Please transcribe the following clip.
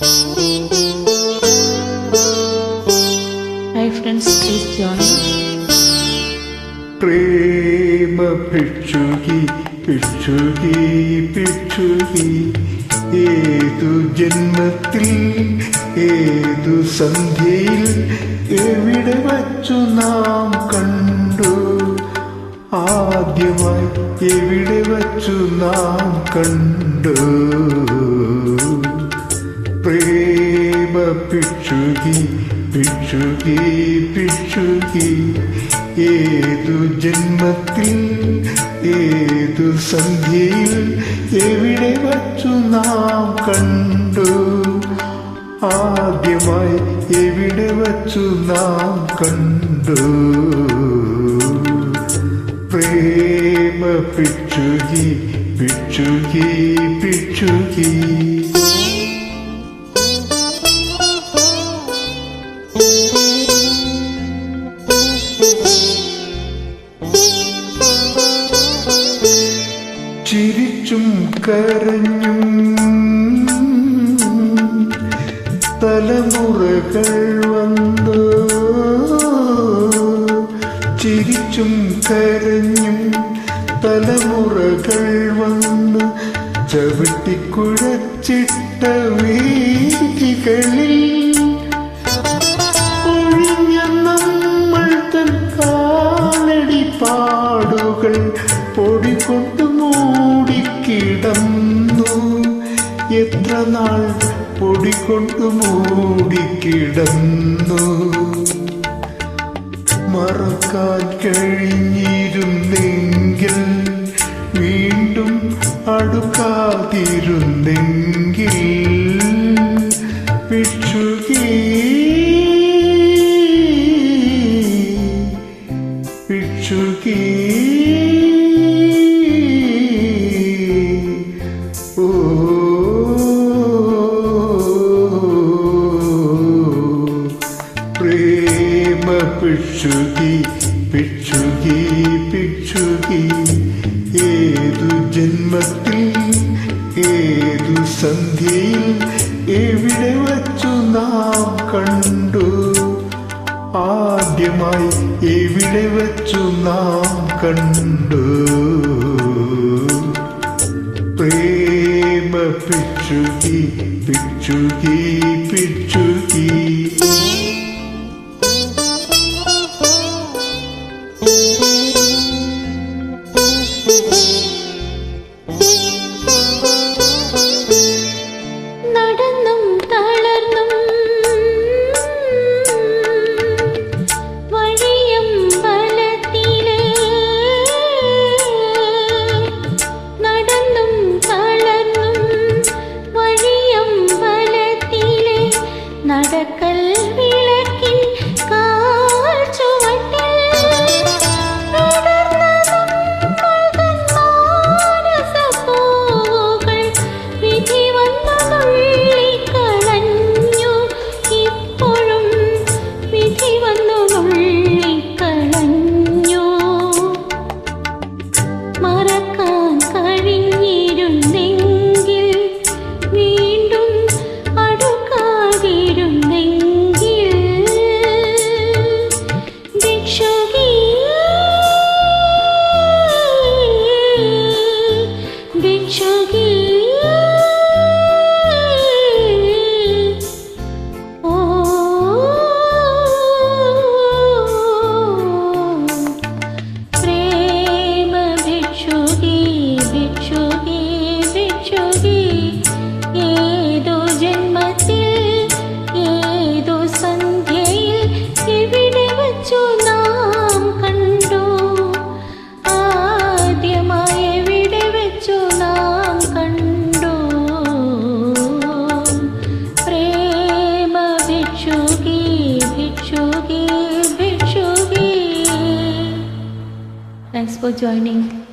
Hi friends please join Prema Bhikshuki Bhikshuki Bhikshuki. ഏതു ജന്മത്തിൽ ഏതു സന്ധ്യയിൽ എവിടെ വച്ചു നാം കണ്ടു? ആദ്യമായി എവിടെ വച്ചു നാം കണ്ടു? പ്രേമ പിക്ഷുകി പിക്ഷുകി പിക്ഷുകി ഏതു ജന്മത്തിൽ ഏതു സന്ധ്യയിൽ എവിടെ വച്ചു നാം കണ്ടു? ആദ്യമായി എവിടെ വച്ചു നാം കണ്ടു? പ്രേമ പിക്ഷുകി പിക്ഷുകി ഭിക്ഷുകി ചിരിച്ചും കരഞ്ഞും തലമുറകൾ വന്ന്. ചിരിച്ചും കരഞ്ഞും തലമുറകൾ വന്ന്. ചവിട്ടിക്കുഴച്ചിട്ട വീതികളിൽ പൊടി കൊണ്ട് മൂടിക്കിടന്നു മറക്കാൻ കഴിഞ്ഞിരുന്നെങ്കിൽ വീണ്ടും അടുക്കാതിരുന്നെങ്കിൽ പിക്ഷുകി പിക്ഷുകി ഭിക്ഷുകി ഏതു ജന്മത്തിൽ ഏതു സന്ധ്യയിൽ എവിടെ വച്ചു നാം കണ്ടു? ആദ്യമായി എവിടെ വച്ചു നാം കണ്ടു? പ്രേമ പിക്ഷുകി പിക്ഷുകി ഭിക്ഷുകി ഭിക്ഷുകി ഭിക്ഷുകി